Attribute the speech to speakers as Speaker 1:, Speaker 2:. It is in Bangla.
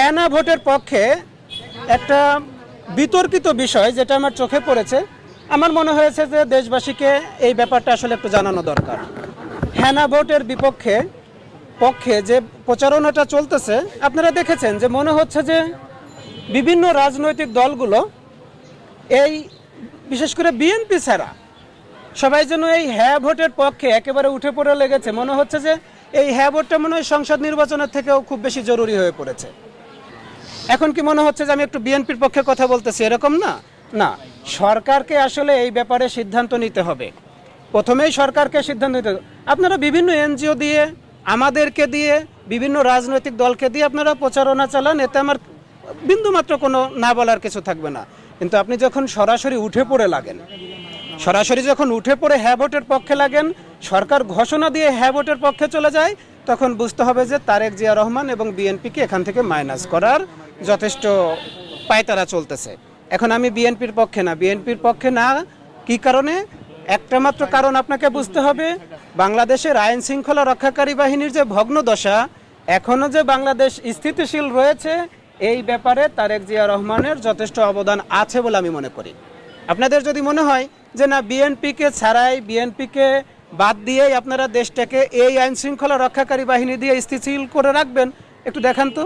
Speaker 1: হ্যাঁ না ভোটের পক্ষে একটা বিতর্কিত বিষয় যেটা আমার চোখে পড়েছে। আমার মনে হয়েছে যে দেশবাসীকে এই ব্যাপারটা আসলে একটু জানানো দরকার। হ্যাঁ না ভোটের বিপক্ষে পক্ষে যে প্রচারণাটা চলতেছে, আপনারা দেখেছেন যে মনে হচ্ছে যে বিভিন্ন রাজনৈতিক দলগুলো এই বিশেষ করে বিএনপি ছাড়া সবাই যেন এই হ্যাঁ ভোটের পক্ষে একেবারে উঠে পড়ে লেগেছে। মনে হচ্ছে যে এই হ্যাঁ ভোটটা মনে হয় সংসদ নির্বাচনের থেকেও খুব বেশি জরুরি হয়ে পড়েছে। এখন কি মনে হচ্ছে যে আমি একটু বিএনপির পক্ষে কথা বলতেছি? এরকম না? না। সরকারকে আসলে এই ব্যাপারে সিদ্ধান্ত নিতে হবে। প্রথমেই সরকারকে সিদ্ধান্ত নিতে হবে। আপনারা বিভিন্ন এনজিও দিয়ে, আমাদেরকে দিয়ে, বিভিন্ন রাজনৈতিক দলকে দিয়ে আপনারা প্রচারণা চালান। এতে আমার বিন্দুমাত্র কোনো না বলার কিছু থাকবে না। কিন্তু আপনি যখন সরাসরি উঠে পড়ে লাগেন, সরাসরি যখন উঠে পড়ে হ্যাঁ ভোটের পক্ষে লাগেন, সরকার ঘোষণা দিয়ে হ্যাঁ ভোটের পক্ষে চলে যায় তখন বুঝতে হবে যে তারেক জিয়া রহমান এবং বিএনপিকে এখান থেকে মাইনাস করার যথেষ্ট পায়তারা চলতেছে। এখন আমি বিএনপির পক্ষে না। বিএনপির পক্ষে না, কি কারণে? একটা মাত্র কারণ আপনাকে বুঝতে হবে, বাংলাদেশের আইন শৃঙ্খলা রক্ষাকারী বাহিনীর যে ভগ্ন দশা এখনও যে বাংলাদেশ স্থিতিশীল রয়েছে, এই ব্যাপারে তারেক জিয়া রহমানের যথেষ্ট অবদান আছে বলে আমি মনে করি। আপনাদের যদি মনে হয় যে না, বিএনপিকে ছাড়াই, বিএনপিকে বাদ দিয়েই আপনারা দেশটাকে এই আইন শৃঙ্খলা রক্ষাকারী বাহিনী দিয়ে স্থিতিশীল করে রাখবেন। একটু দেখান তো।